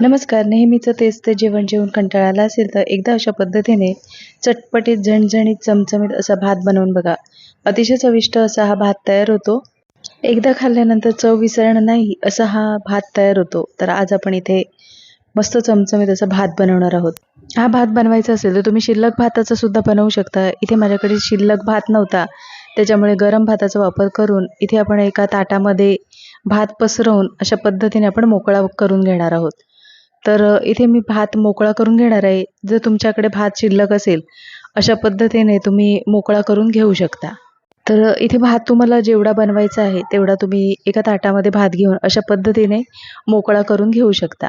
नमस्कार नेहमीचं तेच ते जेवण जेवून कंटाळा आला असेल तर एकदा अशा पद्धतीने चटपटीत झणझणीत चमचमीत असा भात बनवून बघा. अतिशय चविष्ट असा हा भात तयार होतो. एकदा खाल्ल्यानंतर चव विसरणं नाही असा हा भात तयार होतो. तर आज आपण इथे मस्त चमचमीत असा भात बनवणार आहोत. हा भात बनवायचा असेल तर तुम्ही शिल्लक भाताचा सुद्धा बनवू शकता. इथे माझ्याकडे शिल्लक भात नव्हता. त्याच्यामुळे गरम भाताचा वापर करून इथे आपण एका ताटामध्ये भात पसरवून अशा पद्धतीने आपण मोकळा करून घेणार आहोत. तर इथे मी भात मोकळा करून घेणार आहे. जर तुमच्याकडे भात शिल्लक असेल अशा पद्धतीने तुम्ही मोकळा करून घेऊ शकता. तर इथे भात तुम्हाला जेवढा बनवायचा आहे तेवढा तुम्ही एका ताटामध्ये भात घेऊन अशा पद्धतीने मोकळा करून घेऊ शकता.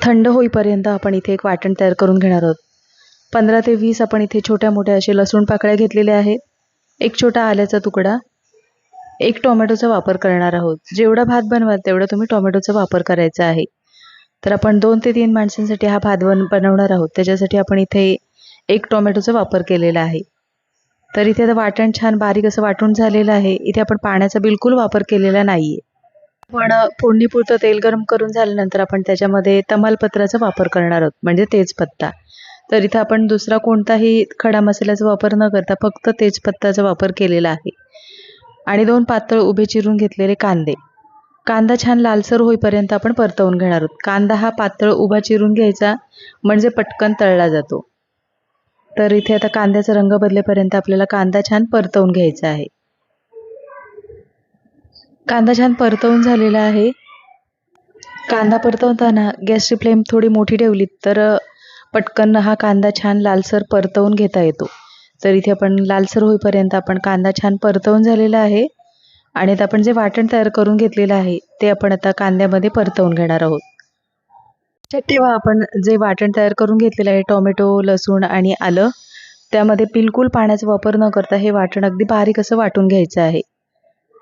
थंड होईपर्यंत आपण इथे एक वाटण तयार करून घेणार आहोत. पंधरा ते वीस आपण इथे छोट्या मोठ्या असे लसूण पाकळ्या घेतलेल्या आहेत. एक छोटा आल्याचा तुकडा एक टोमॅटोचा वापर करणार आहोत. जेवढा भात बनवाल तेवढा तुम्ही टोमॅटोचा वापर करायचा आहे. तर आपण दोन ते तीन माणसांसाठी हा भात बन बनवणार आहोत. त्याच्यासाठी आपण इथे एक टोमॅटोचा वापर केलेला आहे. तर इथे आता वाटण छान बारीक असं वाटून झालेलं आहे. इथे आपण पाण्याचा बिलकुल वापर केलेला नाही आहे पण फोडणीपुरतं तेल गरम करून झाल्यानंतर आपण त्याच्यामध्ये तमालपत्राचा वापर करणार आहोत. म्हणजे तेजपत्ता. तर इथं आपण दुसरा कोणताही खडा मसाल्याचा वापर न करता फक्त तेजपत्ताचा वापर केलेला आहे. आणि दोन पातळ उभे चिरून घेतलेले कांदे. कांदा छान लालसर होईपर्यंत आपण परतवून घेणार आहोत. कांदा हा पातळ उभा चिरून घ्यायचा म्हणजे पटकन तळला जातो. तर इथे आता कांद्याचा रंग बदलेपर्यंत आपल्याला कांदा छान परतवून घ्यायचा आहे. कांदा छान परतवून झालेला आहे. कांदा परतवताना गॅसची फ्लेम थोडी मोठी ठेवली तर पटकन हा कांदा छान लालसर परतवून घेता येतो. तर इथे आपण लालसर होईपर्यंत आपण कांदा छान परतवून झालेला आहे आणि आता आपण जे वाटण तयार करून घेतलेलं आहे ते आपण आता कांद्यामध्ये परतवून घेणार आहोत. लक्षात ठेवा आपण जे वाटण तयार करून घेतलेलं आहे टोमॅटो लसूण आणि आलं त्यामध्ये बिलकुल पाण्याचा वापर न करता हे वाटण अगदी बारीक असं वाटून घ्यायचं आहे.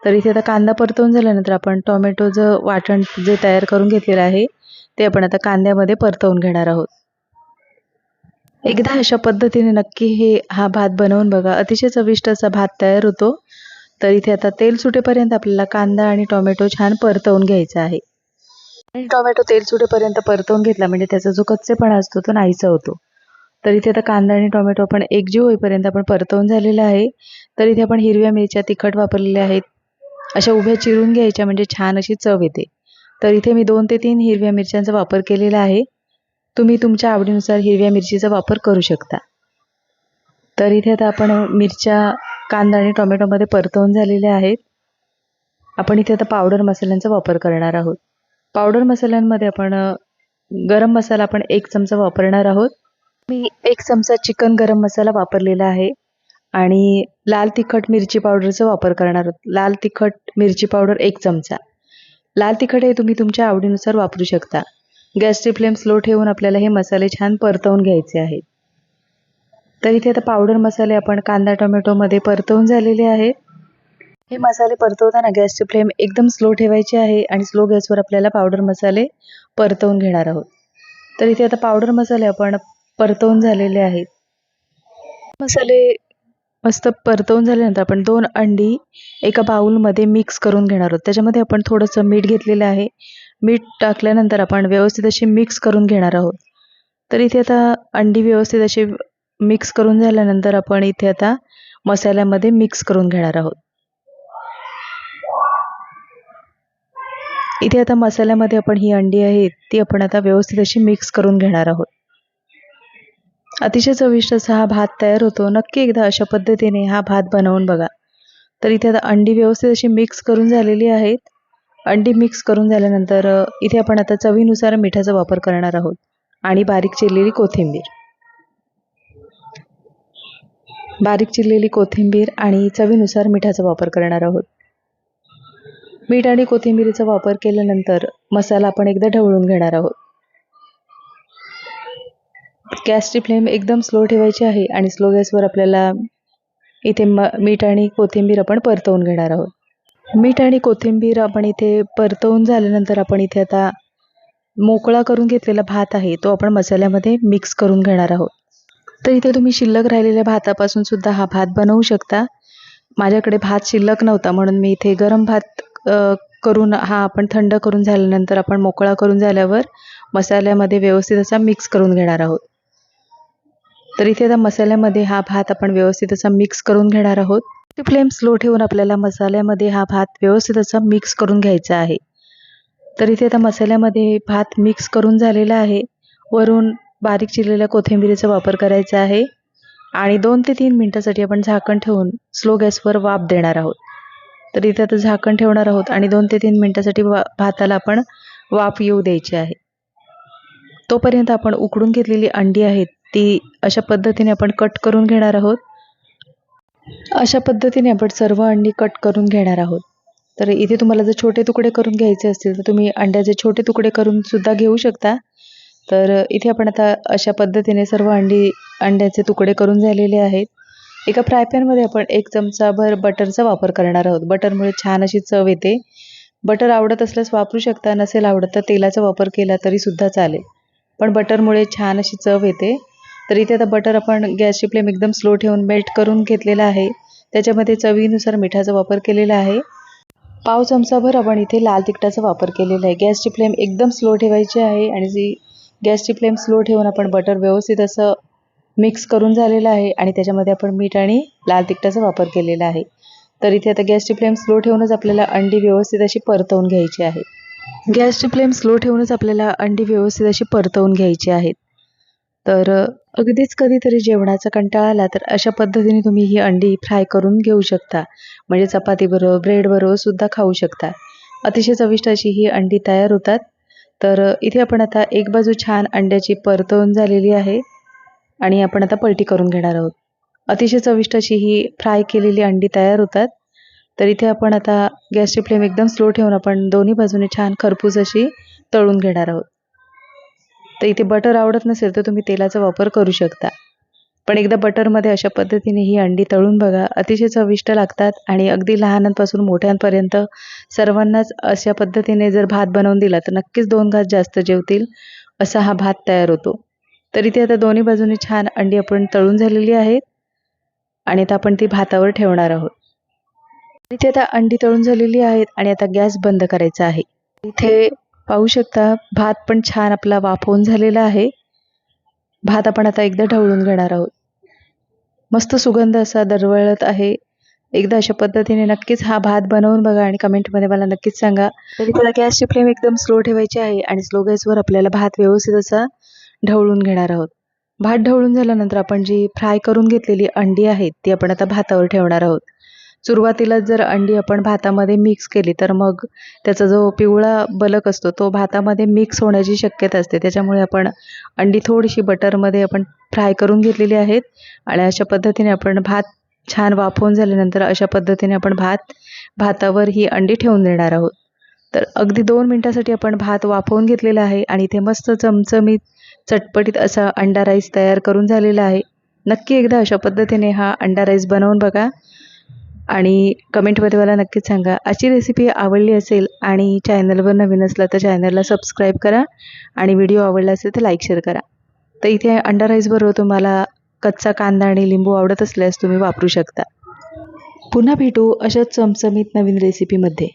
तर इथे आता कांदा परतवून झाल्यानंतर आपण टोमॅटोचं वाटण जे तयार करून घेतलेलं आहे ते आपण आता कांद्यामध्ये परतवून घेणार आहोत. एकदा अशा पद्धतीने नक्की हे हा भात बनवून बघा. अतिशय चविष्ट असा भात तयार होतो. तर इथे आता तेल सुटेपर्यंत आपल्याला कांदा आणि टोमॅटो छान परतवून घ्यायचा आहे. आणि टोमॅटो तेल सुटेपर्यंत परतवून घेतला म्हणजे त्याचा जो कच्चेपणा असतो तो नाहीसा होतो. तर इथे आता कांदा आणि टोमॅटो आपण एकजीव होईपर्यंत आपण परतवून झालेला आहे. तर इथे आपण हिरव्या मिरच्या तिखट वापरलेल्या आहेत. अशा उभ्या चिरून घ्यायच्या म्हणजे छान अशी चव येते. तर इथे मी दोन ते तीन हिरव्या मिरच्यांचा वापर केलेला आहे. तुम्ही तुमच्या आवडीनुसार हिरव्या मिरचीचा वापर करू शकता. तर इथे आता आपण मिरच्या कांदा आणि टोमॅटोमध्ये परतवून झालेल्या आहेत. आपण इथे आता पावडर मसाल्यांचा वापर करणार आहोत. पावडर मसाल्यांमध्ये आपण गरम मसाला आपण एक चमचा वापरणार आहोत. मी एक चमचा चिकन गरम मसाला वापरलेला आहे. आणि लाल तिखट मिरची पावडरचा वापर करणार आहोत. लाल तिखट मिरची पावडर एक चमचा. लाल तिखट हे तुम्ही तुमच्या आवडीनुसार वापरू शकता. गॅसची फ्लेम स्लो ठेवून आपल्याला हे मसाले छान परतवून घ्यायचे आहेत. तर इथे आता पावडर मसाले आपण कांदा टोमॅटोमध्ये परतवून झालेले आहेत. हे मसाले परतवताना गॅसची फ्लेम एकदम स्लो ठेवायची आहे आणि स्लो गॅसवर आपल्याला पावडर मसाले परतवून घेणार आहोत. तर इथे आता पावडर मसाले आपण परतवून झालेले आहेत. मसाले मस्त परतवून झाल्यानंतर आपण दोन अंडी एका बाऊलमध्ये मिक्स करून घेणार आहोत. त्याच्यामध्ये आपण थोडंसं मीठ घेतलेलं आहे. मीठ टाकल्यानंतर आपण व्यवस्थित अशी मिक्स करून घेणार आहोत. तर इथे आता अंडी व्यवस्थित अशी मिक्स करून झाल्यानंतर आपण इथे आता मसाल्यामध्ये मिक्स करून घेणार आहोत. इथे आता मसाल्यामध्ये आपण ही अंडी आहे ती आपण आता व्यवस्थित अशी मिक्स करून घेणार आहोत. अतिशय चविष्ट असा हा भात तयार होतो. नक्की एकदा अशा पद्धतीने हा भात बनवून बघा. तर इथे आता अंडी व्यवस्थित अशी मिक्स करून झालेली आहेत. अंडी मिक्स करून झाल्यानंतर इथे आपण आता चवीनुसार मिठाचा वापर करणार आहोत. आणि बारीक चिरलेली कोथिंबीर. बारीक चिरलेली कोथिंबीर आणि चवीनुसार मिठाचा वापर करणार आहोत. मीठ आणि कोथिंबीरीचा वापर केल्यानंतर मसाला आपण एकदा ढवळून घेणार आहोत. गॅसची फ्लेम एकदम स्लो ठेवायची आहे आणि स्लो गॅसवर आपल्याला इथे म मीठ आणि कोथिंबीर आपण परतवून घेणार आहोत. मीठ आणि कोथिंबीर आपण इथे परतवून झाल्यानंतर आपण इथे आता मोकळा करून घेतलेला भात आहे तो आपण मसाल्यामध्ये मिक्स करून घेणार आहोत. तर इथे तुम्ही शिल्लक राहिलेल्या भातापासून सुद्धा हा भात बनवू शकता. माझ्याकडे भात शिल्लक नव्हता म्हणून मी इथे गरम भात करून हा आपण थंड करून झाल्यानंतर आपण मोकळा करून झाल्यावर मसाल्यामध्ये व्यवस्थित असा मिक्स करून घेणार आहोत. तर इथे आता मसाल्यामध्ये हा भात आपण व्यवस्थित असा मिक्स करून घेणार आहोत. फ्लेम स्लो ठेवून आपल्याला मसाल्यामध्ये हा भात व्यवस्थित असा मिक्स करून घ्यायचा आहे. तर इथे आता मसाल्यामध्ये भात मिक्स करून झालेला आहे. वरून बारीक चिरलेल्या कोथिंबिरीचा वापर करायचा आहे. आणि दोन ते तीन मिनटासाठी आपण झाकण ठेवून स्लो गॅसवर वाफ देणार आहोत. तर इथे आता झाकण ठेवणार आहोत आणि दोन ते तीन मिनटासाठी वा भाताला आपण वाफ येऊ द्यायची आहे. तोपर्यंत आपण उकडून घेतलेली अंडी आहेत ती अशा पद्धतीने आपण कट करून घेणार आहोत. अशा पद्धतीने आपण सर्व अंडी कट करून घेणार आहोत. तर इथे तुम्हाला जर छोटे तुकडे करून घ्यायचे असतील तर तुम्ही अंड्याचे छोटे तुकडे करून सुद्धा घेऊ शकता. तर इथे आपण आता अशा पद्धतीने सर्व अंडी अंड्याचे तुकडे करून झालेले आहेत. एका फ्राय पॅनमध्ये आपण एक चमचाभर बटरचा वापर करणार आहोत. बटरमुळे छान अशी चव येते. बटर आवडत असल्यास वापरू शकता नसेल आवडत तर तेलाचा वापर केला तरी सुद्धा चालेल. पण बटरमुळे छान अशी चव येते. तर इथे आता बटर आपण गॅसची फ्लेम एकदम स्लो ठेवून मेल्ट करून घेतलेला आहे. त्याच्यामध्ये चवीनुसार मिठाचा वापर केलेला आहे. पाव चमचाभर आपण इथे लाल तिखटाचा वापर केलेला आहे. गॅसची फ्लेम एकदम स्लो ठेवायची आहे आणि जी गॅसची फ्लेम स्लो ठेवून आपण बटर व्यवस्थित असं मिक्स करून झालेलं आहे आणि त्याच्यामध्ये आपण मीठ आणि लाल तिखटाचा वापर केलेला आहे. तर इथे आता गॅसची फ्लेम स्लो ठेवूनच आपल्याला अंडी व्यवस्थित अशी परतवून घ्यायची आहे. गॅसची फ्लेम स्लो ठेवूनच आपल्याला अंडी व्यवस्थित अशी परतवून घ्यायची आहेत. तर अगदीच कधीतरी जेवणाचा कंटाळा आला तर अशा पद्धतीने तुम्ही ही अंडी फ्राय करून घेऊ शकता. म्हणजे चपातीबरोबर ब्रेडबरोबर सुद्धा खाऊ शकता. अतिशय चविष्ट अशी ही अंडी तयार होतात. तर इथे आपण आता एक बाजू छान अंड्याची परतवून झालेली आहे आणि आपण आता पलटी करून घेणार आहोत. अतिशय चविष्ट अशी ही फ्राय केलेली अंडी तयार होतात. तर इथे आपण आता गॅसची फ्लेम एकदम स्लो ठेवून आपण दोन्ही बाजूने छान खरपूस अशी तळून घेणार आहोत. तर इथे बटर आवडत नसेल तर तुम्ही तेलाचा वापर करू शकता. पण एकदा बटरमध्ये अशा पद्धतीने ही अंडी तळून बघा. अतिशय चविष्ट लागतात आणि अगदी लहानांपासून मोठ्यांपर्यंत सर्वांनाच अशा पद्धतीने जर भात बनवून दिला तर नक्कीच दोन घास जास्त जेवतील असा हा भात तयार होतो. तर इथे आता दोन्ही बाजूने छान अंडी आपण तळून झालेली आहेत आणि आता आपण ती भातावर ठेवणार आहोत. इथे आता अंडी तळून झालेली आहेत आणि आता गॅस बंद करायचा आहे. इथे पाहू शकता भात पण छान आपला वाफवून झालेला आहे. भात आपण आता एकदा ढवळून घेणार आहोत. मस्त सुगंध असा दरवळत आहे. एकदा अशा पद्धतीने नक्कीच हा भात बनवून बघा आणि कमेंटमध्ये मला नक्कीच सांगा. तरी त्याला गॅसची फ्लेम एकदम स्लो ठेवायची आहे आणि स्लो गॅसवर आपल्याला भात व्यवस्थित असा ढवळून घेणार आहोत. भात ढवळून झाल्यानंतर आपण जी फ्राय करून घेतलेली अंडी आहेत ती आपण आता भातावर ठेवणार आहोत. सुरुवातीला जर अंडी आपण भातामध्ये मिक्स केली तर मग त्याचा जो पिवळा बलक असतो तो भातामध्ये मिक्स होण्याची शक्यता असते. त्याच्यामुळे आपण अंडी थोडीशी बटरमध्ये आपण फ्राय करून घेतलेली आहेत आणि अशा पद्धतीने आपण भात छान वाफवून झाल्यानंतर अशा पद्धतीने आपण भात भातावर ही अंडी ठेवून देणार आहोत. तर अगदी दोन मिनटासाठी आपण भात वाफवून घेतलेला आहे आणि इथे मस्त चमचमीत चटपटीत असा अंडा राईस तयार करून झालेला आहे. नक्की एकदा अशा पद्धतीने हा अंडा राईस बनवून बघा. आणि कमेंटमध्ये मला नक्कीच सांगा. अशी रेसिपी आवडली असेल आणि चॅनलवर नवीन असला तर चॅनलला सबस्क्राईब करा आणि व्हिडिओ आवडला असेल तर लाईक शेअर करा. तर इथे अंडा राईसबरोबर तुम्हाला कच्चा कांदा आणि लिंबू आवडत असल्यास तुम्ही वापरू शकता. पुन्हा भेटू अशाच चमचमीत नवीन रेसिपीमध्ये